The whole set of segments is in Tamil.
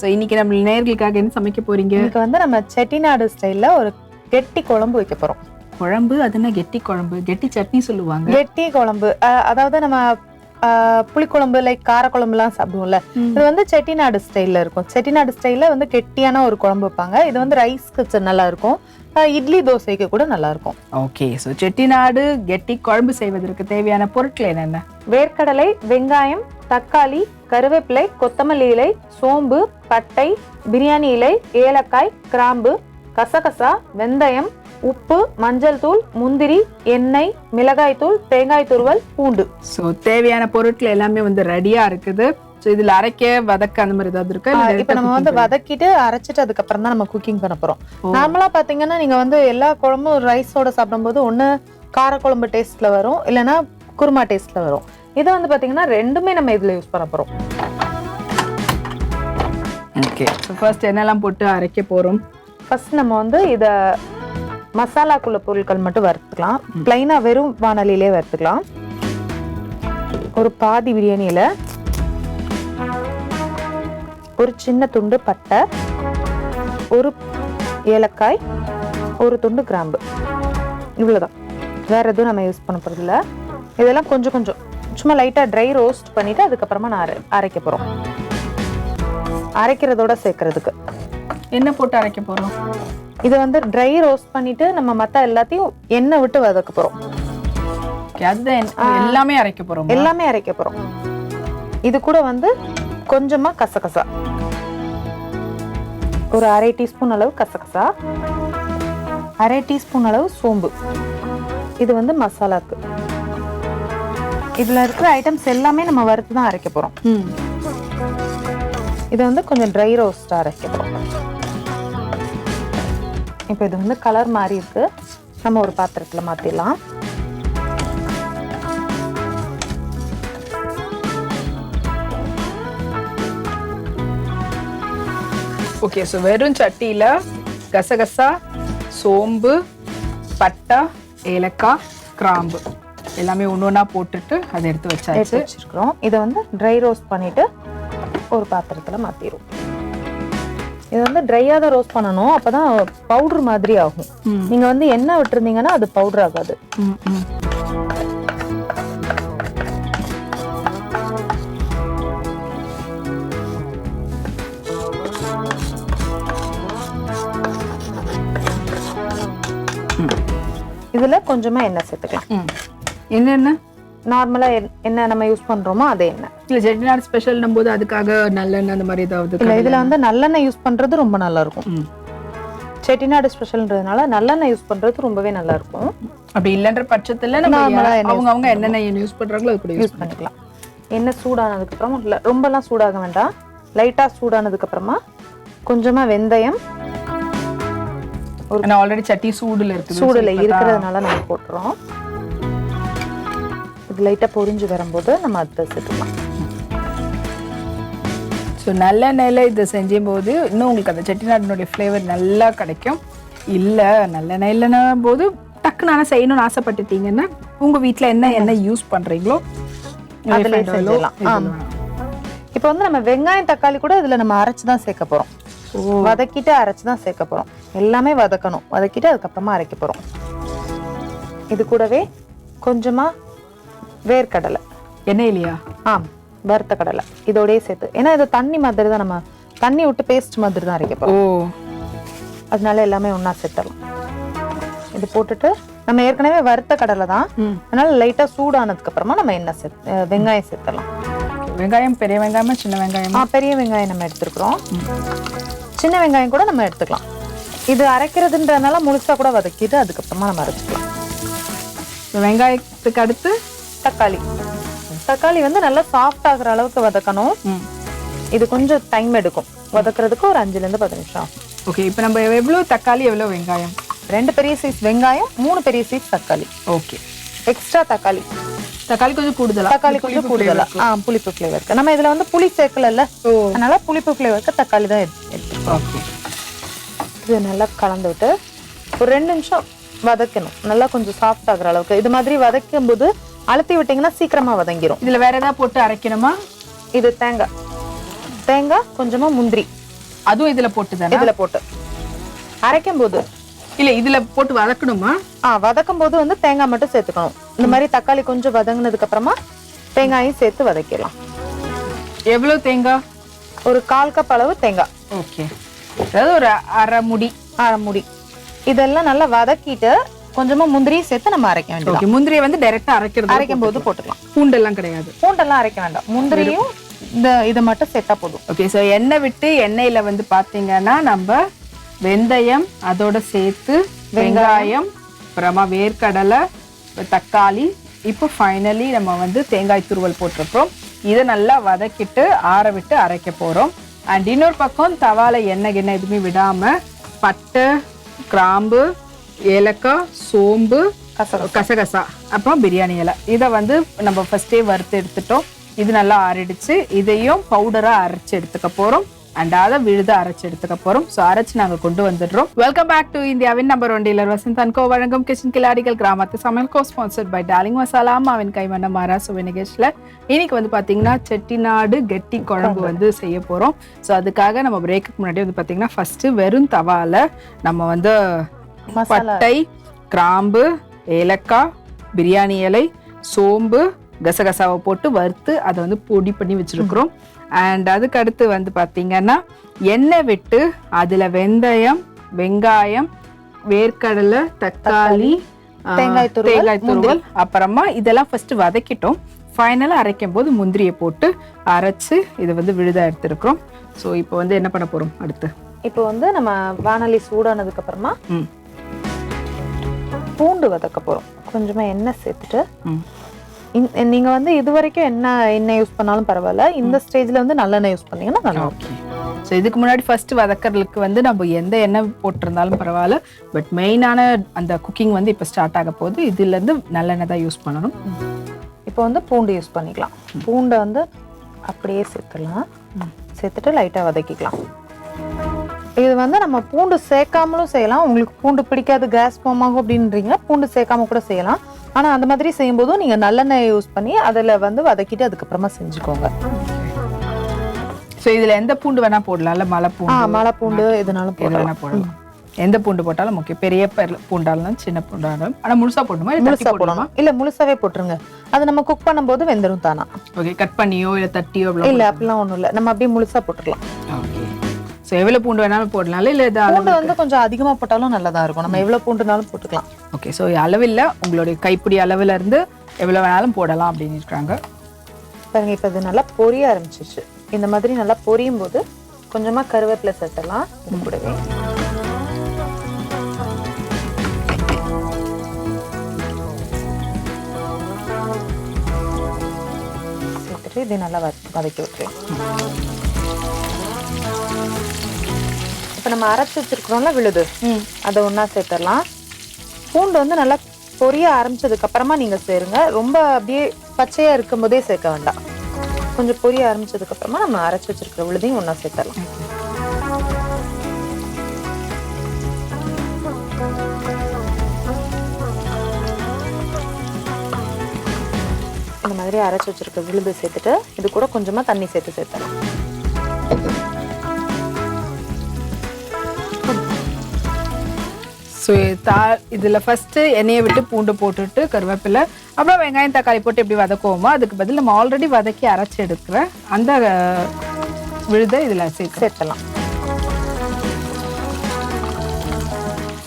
ஸோ இன்னைக்கு நம்ம நேர்களுக்காக என்ன சமைக்க போறீங்க? இன்னைக்கு வந்து நம்ம செட்டிநாடு ஸ்டைல்ல ஒரு கெட்டி குழம்பு வைக்க போறோம். குழம்பு? அது என்ன கெட்டி குழம்பு? கெட்டி சட்னி சொல்லுவாங்க. கெட்டி குழம்பு. அதாவது நம்ம புளிக்குழம்பு லைக் காரக்குழம்புலாம் சாப்பிடுவோம்ல. இது வந்து செட்டிநாடு ஸ்டைல்ல இருக்கும். செட்டிநாடு ஸ்டைல்ல வந்து கெட்டியான ஒரு குழம்பு வைப்பாங்க. இது வந்து ரைஸ்க்கு நல்லா இருக்கும். இட்லி தோசைக்கு கூட நல்லா இருக்கும் ஓகே ஸோ செட்டிநாடு கெட்டி குழம்பு செய்வதற்கு தேவையான பொருட்கள் என்னென்ன? வேர்க்கடலை வெங்காயம் தக்காளி கருவேப்பிலை கொத்தமல்லி இலை சோம்பு பட்டை பிரியாணி இலை ஏலக்காய் கிராம்பு கசகசா வெந்தயம் உப்பு மஞ்சள் தூள் முந்திரி எண்ணெய் மிளகாய் தூள் தேங்காய் துருவல் பூண்டு. ஸோ தேவையான பொருட்கள் எல்லாமே வந்து ரெடியா இருக்குது. ஸோ இதுல அரைக்க வதக்க அந்த மாதிரி ஏதாவது இருக்கா? இப்ப நம்ம வந்து வதக்கிட்டு அரைச்சிட்டு அதுக்கப்புறம் தான் நம்ம குக்கிங் பண்ண போறோம். ஓ. நார்மலா பாத்தீங்கன்னா நீங்க வந்து எல்லா குழம்பும் ரைஸோட சாப்பிடும்போது ஒண்ணு காரக்குழம்பு டேஸ்ட்ல வரும் இல்லைன்னா குருமா டேஸ்ட்ல வரும். இது வந்து பாத்தீங்கன்னா ரெண்டுமே நம்ம இதுல யூஸ் பண்ண போறோம். ஓகே ஸோ ஃபர்ஸ்ட் என்னெல்லாம் போட்டு அரைக்க போறோம்? ஃபர்ஸ்ட் நம்ம வந்து இத மசாலாக்குள்ள பொருட்கள் மட்டும் வறுத்துக்கலாம். பிளைனா வெறும் வானலிலே வறுத்துக்கலாம். ஒரு பாதி பிரியாணியில ஒரு சின்ன துண்டு பட்டை ஒரு ஏலக்காய் ஒரு துண்டு கிராம்பு. இவ்வளவுதான். வேற எதுவும் நம்ம யூஸ் பண்ண போறது இல்ல. இதெல்லாம் கொஞ்சம் கொஞ்சம். சும்மா லைட்டா ட்ரை ரோஸ்ட் பண்ணிட்டு அதுக்கப்புறமா நான் அரை- அரைக்க போறோம். அரைக்கிறதோட சேர்க்கறதுக்கு. என்ன போட்டு அரைக்க போறோம்? இது வந்து ட்ரை ரோஸ்ட் பண்ணிட்டு நம்ம மத்த எல்லாத்தையும் எண்ணெய் விட்டு வதக்க போறோம். Okay, அதுதான் எல்லாமே அரைக்க போறோம்? எல்லாமே அரைக்க போறோம். இது கூட வந்து கொஞ்சமா கசகசா. ஒரு அரை டீஸ்பூன் அளவு கசகசா. அரை டீஸ்பூன் அளவு சோம்பு. இது வந்து மசாலாக்கு. இதுல இருக்கிற ஐட்டம்ஸ் எல்லாமே நம்ம வறுத்து தான் அரைக்க போறோம். ம். இது வந்து கொஞ்சம் ட்ரை ரோஸ்ட் அரைக்க போறோம். இப்போ இது வந்து கலர் மாறி இருக்கு. நம்ம ஒரு பாத்திரத்துல மாத்திடலாம். ஓகே ஸோ வெறும் சட்டியில கசகசா சோம்பு பட்டை ஏலக்காய் கிராம்பு எல்லாமே ஒன்று ஒன்றா போட்டுட்டு அதை எடுத்து எடுத்து வச்சாச்சு வச்சிருக்கிறோம். இதை வந்து ட்ரை ரோஸ்ட் பண்ணிட்டு ஒரு பாத்திரத்துல மாத்திரும் இது வந்து ட்ரையா தான் ரோஸ்ட் பண்ணணும். அப்பதான் பவுடர் மாதிரி ஆகும். ம். நீங்க வந்து எண்ணெய் விட்டுருந்தீங்கன்னா அது பவுடர் ஆகாது. ம், ம். இதுல கொஞ்சமா எண்ணெய் சேர்த்துக்கலாம். என்னென்ன நார்மலா என்ன? நம்ம யூஸ் பண்றோமோ அதே எண்ணெய். இல்லை செட்டிநாடு ஸ்பெஷல்னும் போது அதுக்காக நல்லெண்ணெய் அந்த மாதிரி ஏதாவது இல்ல இதுல வந்து நல்லெண்ணெய் யூஸ் பண்றது ரொம்ப நல்லா இருக்கும் ம். செட்டிநாடு ஸ்பெஷல்ன்றதுனால நல்லெண்ணெய் யூஸ் பண்றது ரொம்பவே நல்லா இருக்கும் அப்படி இல்லைன்ற பட்சத்துல நம்ம அவங்க அவங்க என்னென்ன யூஸ் பண்றாங்களோ அது கூட யூஸ் பண்ணிக்கலாம். எண்ணெய் சூடானதுக்கு அப்புறமா இல்ல ரொம்பலாம் சூடாக வேண்டாம். லைட்டா சூடானதுக்கு அப்புறமா கொஞ்சமா வெந்தயம் நான் ஆல்ரெடி சட்டி சூடுல இருக்குது. சூடுல இருக்கிறதுனால நம்ம போட்டுறோம். இது லைட்டா பொரிஞ்சு வரும்போது நம்ம அதை சேர்த்துக்கலாம். ஸோ நல்லெண்ணெயில் இதை செஞ்சும் போது இன்னும் உங்களுக்கு அந்த செட்டிநாட்டினுடைய ஃப்ளேவர் நல்லா கிடைக்கும். இல்லை நல்லெண்ணெய் இல்லைன்னா போது டக்குன்னு ஆனால் செய்யணும்னு ஆசைப்பட்டுட்டீங்கன்னா உங்கள் வீட்டில் என்ன எண்ணெய் யூஸ் பண்ணுறீங்களோ அதுலயே செஞ்சிடலாம். இப்போ வந்து நம்ம வெங்காயம் தக்காளி கூட இதுல நம்ம அரைச்சு தான் சேர்க்க போறோம். வதக்கிட்டு அரைச்சு தான் சேர்க்க போறோம். எல்லாமே வதக்கணும். வதக்கிட்டு அதுக்கப்புறமா அரைக்க போறோம். இது கூடவே கொஞ்சமா வேர்க்கடலை. எண்ணெய் இல்லையா? ஆம் வறுத்த கடலை. இதோடயே சேர்த்து. ஏன்னா இது தண்ணி மாதிரி தான் நம்ம தண்ணி விட்டு பேஸ்ட் மாதிரி தான் அரைக்க ஓ. போறோம் அதனால எல்லாமே ஒண்ணா சேர்த்துடலாம். இது போட்டுட்டு நம்ம ஏற்கனவே வறுத்த கடலை தான். அதனால லைட்டா சூடானதுக்கு அப்புறமா நம்ம எண்ணெய் சேர்த்து வெங்காயம் சேர்த்துடலாம். வெங்காயம் பெரிய வெங்காயமா சின்ன வெங்காயமா? பெரிய வெங்காயம் நம்ம எடுத்துருக்குறோம். சின்ன வெங்காயம் கூட நம்ம எடுத்துக்கலாம். இது அரைக்கிறதுன்றதுனால முழுசா கூட வதக்கிட்டு அதுக்கப்புறமா நம்ம அரைச்சிக்கலாம். வெங்காயத்துக்கு அடுத்து தக்காளி. தக்காளி வந்து நல்லா சாஃப்ட் ஆகுற அளவுக்கு வதக்கணும். இது கொஞ்சம் டைம் எடுக்கும். வதக்குறதுக்கு ஒரு அஞ்சுல இருந்து பத்து நிமிஷம் ஓகே இப்போ நம்ம எவ்வளோ தக்காளி எவ்வளோ வெங்காயம்? ரெண்டு பெரிய சைஸ் வெங்காயம் மூணு பெரிய சைஸ் தக்காளி. ஓகே எக்ஸ்ட்ரா தக்காளி. தக்காளி கொஞ்சம் கூடுதலா? தக்காளி கொஞ்சம் கூடுதலா. ஆ புளிப்பு ஃப்ளேவருக்கு நம்ம இதுல வந்து புளி சேர்க்கல அதனால புளிப்பு ஃப்ளேவருக்கு தக்காளி தான் எடுத்து எடுத்துருக்கோம் ஓகே. இது நல்லா கலந்து விட்டு ஒரு ரெண்டு நிமிஷம் வதக்கணும். நல்லா கொஞ்சம் சாஃப்ட் ஆகுற அளவுக்கு. இது மாதிரி வதக்கும் போது அழுத்தி விட்டீங்கன்னா சீக்கிரமா வதங்கிரும். இதுல வேற ஏதாவது போட்டு அரைக்கணுமா? இது தேங்காய். தேங்காய் கொஞ்சமா முந்திரி. அதுவும் இதுல போட்டு இதுல போட்டு. அரைக்கும் போது இல்ல இதுல போட்டு வதக்கணுமா? ஆ வதக்கும் போது வந்து தேங்காய் மட்டும் சேர்த்துக்கணும். இந்த மாதிரி தக்காளி கொஞ்சம் வதங்கினதுக்கு அப்புறமா தேங்காயும் சேர்த்து வதக்கிடலாம். எவ்வளவு தேங்காய் ஒரு கால் கப் அளவு தேங்காய் ஓகே. அதாவது ஒரு அரை முடி. அரை முடி. இதெல்லாம் நல்லா வதக்கிட்டு கொஞ்சமா முந்திரியும் சேர்த்து நம்ம அரைக்க வேண்டியது முந்திரியை வந்து டைரக்டா அரைக்கிறது அரைக்கும் போது போட்டுக்கலாம். பூண்டெல்லாம் கிடையாது. பூண்டெல்லாம் அரைக்க வேண்டாம். முந்திரியும் இந்த இதை மட்டும் சேர்த்தா போதும். ஓகே ஸோ எண்ணெய் விட்டு எண்ணெயில வந்து பாத்தீங்கன்னா நம்ம வெந்தயம் அதோட சேர்த்து வெங்காயம் அப்புறமா வேர்க்கடலை தக்காளி இப்போ ஃபைனலி நம்ம வந்து தேங்காய் துருவல் போட்டிருக்கோம் இதை நல்லா வதக்கிட்டு ஆற விட்டு அரைக்க போறோம். அண்ட் இன்னொரு பக்கம் தவால எண்ணெய் எண்ணெய் எதுவுமே விடாம பட்டை கிராம்பு ஏலக்காய் சோம்பு கசகசா. அப்புறம் பிரியாணி இலை. இதை வந்து நம்ம ஃபர்ஸ்டே வறுத்து எடுத்துட்டோம். இது நல்லா ஆறிடுச்சு. இதையும் பவுடரா அரைச்சு எடுத்துக்க போறோம். அண்ட் அதை விழுத அரைச்சு எடுத்துக்க போறோம். ஸோ அரைச்சு நாங்க கொண்டு வந்துடுறோம். வெல்கம் பேக் டு இந்தியாவின் number one dealer Vasanth and co வழங்கும் கிச்சன் கிளாடிகள் கிராமத்து சமையல் co sponsored by darling masala அம்மாவின் கைமண்ண மாரா சுவை நிகழ்ச்சியில் இன்னைக்கு வந்து பாத்தீங்கன்னா செட்டிநாடு கெட்டி குழம்பு வந்து செய்ய போறோம். ஸோ அதுக்காக நம்ம பிரேக்குக்கு முன்னாடி வந்து பாத்தீங்கன்னா ஃபர்ஸ்ட் வெறும் தவால நம்ம வந்து பட்டை கிராம்பு ஏலக்காய் பிரியாணி இலை சோம்பு கசகசாவை போட்டு வறுத்து அதை வந்து பொடி பண்ணி வச்சிருக்கிறோம். அண்ட் அதுக்கு அடுத்து வந்து பாத்தீங்கன்னா எண்ணெய் விட்டு அதுல வெந்தயம் வெங்காயம் வேர்க்கடலை தக்காளி தேங்காய் தேங்காய் துருவல் அப்புறமா இதெல்லாம் ஃபர்ஸ்ட் வதக்கிட்டோம். ஃபைனலாக அரைக்கும் போது முந்திரியை போட்டு அரைச்சு இதை வந்து விழுதா எடுத்திருக்கிறோம். ஸோ இப்போ வந்து என்ன பண்ண போறோம் அடுத்து? இப்போ வந்து நம்ம வானொலி சூடானதுக்கு அப்புறமா பூண்டு வதக்க போறோம். கொஞ்சமா எண்ணெய் சேர்த்துட்டு ம் இந்த- நீங்க வந்து இது வரைக்கும் என்ன எண்ணெய் யூஸ் பண்ணாலும் பரவாயில்ல. இந்த ஸ்டேஜ்ல வந்து நல்லெண்ணெய் யூஸ் பண்ணீங்கன்னா நல்லா. ஓகே ஸோ இதுக்கு முன்னாடி ஃபர்ஸ்ட் வதக்கறதுக்கு வந்து நம்ம எந்த எண்ணெய் போட்டிருந்தாலும் பரவாயில்ல. பட் மெயினான அந்த குக்கிங் வந்து இப்போ ஸ்டார்ட் ஆக போகுது. இதுலேருந்து நல்லெண்ணெய் தான் யூஸ் பண்ணணும். இப்போ வந்து பூண்டு யூஸ் பண்ணிக்கலாம். பூண்டை வந்து அப்படியே சேர்த்துடலாம். சேர்த்துட்டு லைட்டா வதக்கிக்கலாம். இது வந்து நம்ம பூண்டு சேர்க்காமலும் செய்யலாம். உங்களுக்கு பூண்டு பிடிக்காது கேஸ் ஃபார்ம் ஆகும் அப்படின்றீங்கன்னா பூண்டு சேர்க்காம கூட செய்யலாம். ஆனா அந்த மாதிரி செய்யும்போதும் நீங்க நல்லெண்ணெய் யூஸ் பண்ணி அதுல வந்து வதக்கிட்டு அதுக்கப்புறமா செஞ்சுக்கோங்க. ஸோ இதில் எந்த பூண்டு வேணா போடலாம்ல மலை பூண்டு? மலை பூண்டு எதுனாலும் எது போடலாம். போடலாம். எந்த பூண்டு போட்டாலும் ஓகே பெரிய பெரு- பூண்டா இருந்தாலும் சின்ன பூண்டா இருந்தாலும் ஆனால் முழுசா போடணுமா? இல்லை முழுசா போடணும்? இல்ல முழுசாவே போட்டுருங்க. அது நம்ம குக் பண்ணும்போது வெந்துரும் தானா. ஓகே கட் பண்ணியோ இல்லை தட்டியோ இல்ல அப்படிலாம் ஒண்ணும் இல்ல. நம்ம அப்படியே முழுசா போட்டுடலாம் ஸோ எவ்வளோ பூண்டு வேணாலும் போடலாம்ல இல்லை இது அளவு பூண்டு வந்து கொஞ்சம் அதிகமா போட்டாலும் நல்லதா இருக்கும். நம்ம எவ்வளவு பூண்டுனாலும் போட்டுக்கலாம். ஓகே ஸோ அளவில்லை உங்களுடைய கைப்பிடி அளவுல இருந்து எவ்வளோ வேணாலும் போடலாம் அப்படின்னு இருக்காங்க. பாருங்க இப்ப இது நல்லா பொரிய ஆரம்பிச்சிருச்சு. இந்த மாதிரி நல்லா பொரியும் போது கொஞ்சமா கருவேப்பிலை சேர்த்தலாம் இது கூடவே. சேர்த்துட்டு இதை நல்லா வத- வதக்கி விட்டுலாம் இப்ப நம்ம அரைச்சு வச்சிருக்கிறோம்ல விழுது. அதை ஒண்ணா சேர்த்துடலாம். பூண்டு வந்து நல்லா பொரிய ஆரம்பிச்சதுக்கு அப்புறமா நீங்க சேருங்க. ரொம்ப அப்படியே பச்சையா இருக்கும் போதே சேர்க்க வேண்டாம். கொஞ்சம் பொரிய ஆரம்பிச்சதுக்கு அப்புறமா நம்ம அரைச்சு வச்சிருக்கிற விழுதையும் ஒண்ணா சேர்த்தரலாம் இந்த மாதிரி அரைச்சு வச்சிருக்க விழுது சேர்த்துட்டு இது கூட கொஞ்சமா தண்ணி சேர்த்து சேர்த்தலாம் ஸோ தா இதில் ஃபஸ்ட்டு எண்ணெயை விட்டு பூண்டு போட்டுட்டு கருவேப்பிலை அப்புறம் வெங்காயம் தக்காளி போட்டு எப்படி வதக்குவோமோ அதுக்கு பதில் நம்ம ஆல்ரெடி வதக்கி அரைச்சி எடுக்கிற அந்த விழுதை இதில் சேர்த்து சேர்த்தலாம்.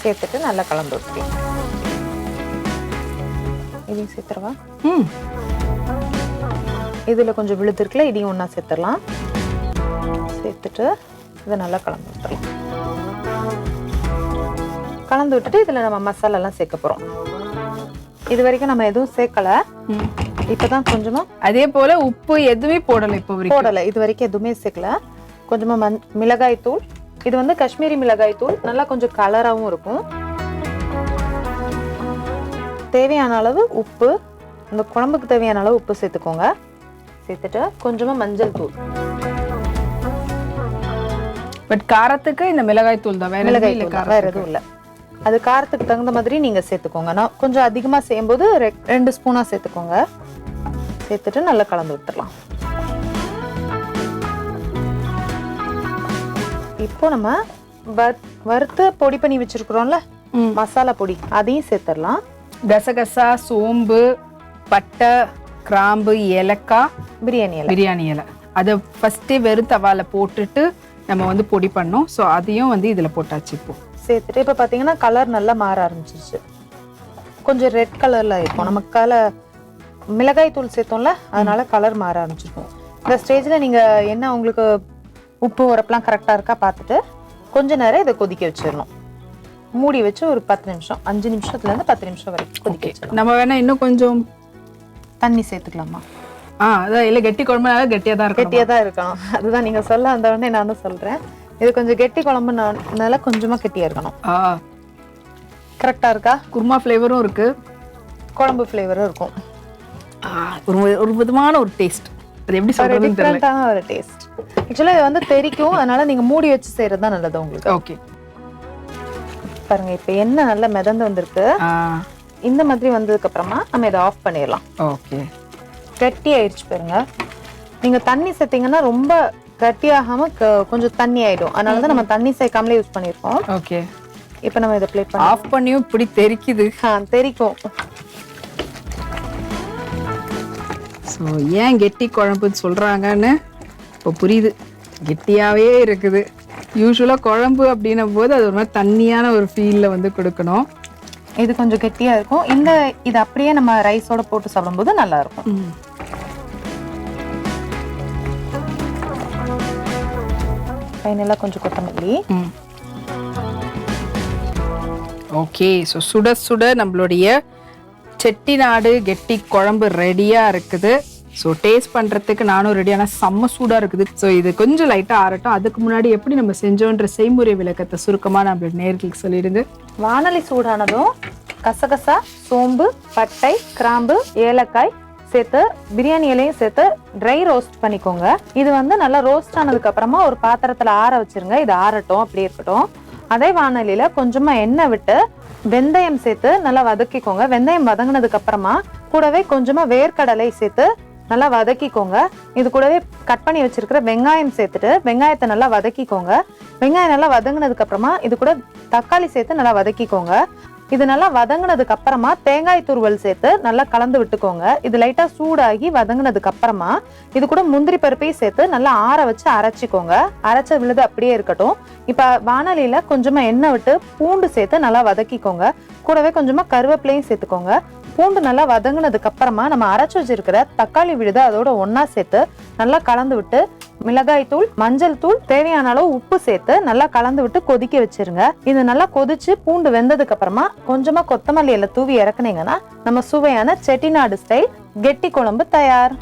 சேர்த்துட்டு நல்லா கலந்து விட்டுக்கலாம். இதையும் சேர்த்துருவா ம். இதுல கொஞ்சம் விழுது இருக்குல்ல இதையும் ஒண்ணா சேர்த்துடலாம். சேர்த்துட்டு இதை நல்லா கலந்து விட்டுறலாம் கலந்து விட்டுட்டு இதுல நம்ம மசாலா எல்லாம் சேர்க்க போறோம். இது வரைக்கும் நம்ம எதுவும் சேர்க்கல. இப்பதான் கொஞ்சமா அதே போல் உப்பு எதுவுமே போடலை இப்போ போடல. இது வரைக்கும் எதுவுமே சேர்க்கல. கொஞ்சமா மண் மிளகாய் தூள். இது வந்து காஷ்மீரி மிளகாய் தூள். நல்லா கொஞ்சம் கலராகவும் இருக்கும். தேவையான அளவு உப்பு. இந்த குழம்புக்கு தேவையான அளவு உப்பு சேர்த்துக்கோங்க. சேர்த்துட்டு கொஞ்சமா மஞ்சள் தூள். பட் காரத்துக்கு இந்த மிளகாய் தூள் தான். வேற மிளகாய் வேற எதுவும் இல்லை. அது காரத்துக்கு தகுந்த மாதிரி நீங்க சேர்த்துக்கோங்க. நான் கொஞ்சம் அதிகமா செய்யும்போது ரெண்டு ஸ்பூனா சேர்த்துக்கோங்க. சேர்த்துட்டு நல்லா கலந்து விட்டுறலாம். இப்போ நம்ம வறு- வறுத்து பொடி பண்ணி வச்சிருக்கிறோம்ல. மசாலா பொடி அதையும் சேர்த்துடலாம். கசகசா சோம்பு பட்டை கிராம்பு ஏலக்காய் பிரியாணி இலை. பிரியாணி இலை. அதை ஃபஸ்ட்டே வெறும் தவால போட்டுட்டு நம்ம வந்து பொடி பண்ணோம். ஸோ அதையும் வந்து இதில் போட்டாச்சு இப்போ. சேர்த்துட்டு இப்போ பார்த்தீங்கன்னா கலர் நல்லா மாற ஆரம்பிச்சிருச்சு. கொஞ்சம் ரெட் கலர்ல இருக்கும். நம்ம கலர் மிளகாய் தூள் சேர்த்தோம்ல அதனால கலர் மாற ஆரம்பிச்சிருக்கும். இந்த ஸ்டேஜில் நீங்கள் என்ன உங்களுக்கு உப்பு உரப்பெல்லாம் கரெக்டாக இருக்கா பார்த்துட்டு கொஞ்ச நேரம் இதை கொதிக்க வச்சிடணும். மூடி வச்சு ஒரு பத்து நிமிஷம் அஞ்சு நிமிஷத்துலேருந்து பத்து நிமிஷம் வரைக்கும் கொதிக்க வச்சிடலாம் நம்ம வேணா இன்னும் கொஞ்சம் தண்ணி சேர்த்துக்கலாமா? ஆ அதான் இல்லை கெட்டி குழம்புனால கெட்டியாக தான் இருக்கும் கெட்டியாக தான் இருக்கணும். அதுதான் நீங்கள் சொல்ல வந்த உடனே நானும் சொல்கிறேன் இது கொஞ்சம் கெட்டி குழம்புனால கொஞ்சமாக கெட்டியாக இருக்கணும். ஆ. கரெக்டாக இருக்கா? குருமா ஃப்ளேவரும் இருக்கு. குழம்பு ஃப்ளேவரும் இருக்கும். ஒரு ஒரு விதமான ஒரு டேஸ்ட் அது எப்படி சொல்றதுன்னு தெரியல. ஒரு டேஸ்ட் ஆக்சுவலாக இது வந்து தெரிக்கும். அதனால நீங்க மூடி வச்சு செய்யறது தான் நல்லது உங்களுக்கு. ஓகே பாருங்க இப்போ என்ன நல்ல மிதந்து வந்திருக்கு. இந்த மாதிரி வந்ததுக்கு அப்புறமா நம்ம இதை ஆஃப் பண்ணிடலாம். ஓகே கட்டி ஆயிடுச்சு பாருங்க. நீங்க தண்ணி சேர்த்தீங்கன்னா ரொம்ப கட்டியாகாம க- கொஞ்சம் தண்ணி ஆயிடும் அதனால தான் நம்ம தண்ணி சேர்க்காமலே யூஸ் பண்ணியிருக்கோம் ஓகே. இப்போ நம்ம இதை ப்ளே பண்ண ஆஃப் பண்ணியும் இப்படி தெரிக்குது. தெரிக்கும். ஸோ ஏன் கெட்டி குழம்புன்னு சொல்றாங்கன்னு இப்போ புரியுது. கெட்டியாவே இருக்குது. யூஸ்வலாக குழம்பு அப்படின்னும் போது அது ஒரு மாதிரி தண்ணியான ஒரு ஃபீலில் வந்து கொடுக்கணும். இது கொஞ்சம் கெட்டியா இருக்கும். இந்த இது அப்படியே நம்ம ரைஸோட போட்டு சாப்பிடும்போது நல்லா ஃபைனலாக கொஞ்சம் கொத்தமல்லி. ஓகே ஸோ சுட சுட நம்மளுடைய செட்டிநாடு கெட்டி குழம்பு ரெடியாக இருக்குது. ஸோ டேஸ்ட் பண்ணுறதுக்கு நானும் ரெடி ஆனால் செம்ம சூடாக இருக்குது. ஸோ இது கொஞ்சம் லைட்டாக ஆறட்டும். அதுக்கு முன்னாடி எப்படி நம்ம செஞ்சோன்ற செய்முறை விளக்கத்தை சுருக்கமாக நம்மளோட நேர்களுக்கு சொல்லிடுங்க. வானலி சூடானதும் கசகசா சோம்பு பட்டை கிராம்பு ஏலக்காய் சேர்த்து பிரியாணி இலையும் சேர்த்து ட்ரை ரோஸ்ட் பண்ணிக்கோங்க. இது வந்து நல்லா ரோஸ்ட் ஆனதுக்கு அப்புறமா ஒரு பாத்திரத்துல ஆற வச்சிருங்க. இது ஆறட்டும் அப்படி இருக்கட்டும். அதே வானலியில கொஞ்சமா எண்ணெய் விட்டு வெந்தயம் சேர்த்து நல்லா வதக்கிக்கோங்க. வெந்தயம் வதங்கினதுக்கு அப்புறமா கூடவே கொஞ்சமா வேர்க்கடலை சேர்த்து நல்லா வதக்கிக்கோங்க. இது கூடவே கட் பண்ணி வச்சிருக்கிற வெங்காயம் சேர்த்துட்டு வெங்காயத்தை நல்லா வதக்கிக்கோங்க. வெங்காயம் நல்லா வதங்கினதுக்கு அப்புறமா இது கூட தக்காளி சேர்த்து நல்லா வதக்கிக்கோங்க. இது நல்லா வதங்கினதுக்கு அப்புறமா தேங்காய் துருவல் சேர்த்து நல்லா கலந்து விட்டுக்கோங்க. இது லைட்டா சூடாகி வதங்கினதுக்கு அப்புறமா இது கூட முந்திரி பருப்பையும் சேர்த்து நல்லா ஆற வச்சு அரைச்சிக்கோங்க. அரைச்ச விழுது அப்படியே இருக்கட்டும். இப்ப வானலியில கொஞ்சமா எண்ணெய் விட்டு பூண்டு சேர்த்து நல்லா வதக்கிக்கோங்க. கூடவே கொஞ்சமா கருவேப்பிலையும் சேர்த்துக்கோங்க. பூண்டு நல்லா வதங்கினதுக்கு அப்புறமா நம்ம அரைச்சு வச்சிருக்கிற தக்காளி விழுது அதோட ஒன்னா சேர்த்து நல்லா கலந்து விட்டு மிளகாய் தூள் மஞ்சள் தூள் தேவையான அளவு உப்பு சேர்த்து நல்லா கலந்து விட்டு கொதிக்க வச்சிருங்க. இது நல்லா கொதிச்சு பூண்டு வெந்ததுக்கு அப்புறமா கொஞ்சமா கொத்தமல்லி இலை தூவி இறக்குனீங்கன்னா நம்ம சுவையான செட்டிநாடு ஸ்டைல் கெட்டி குழம்பு தயார்.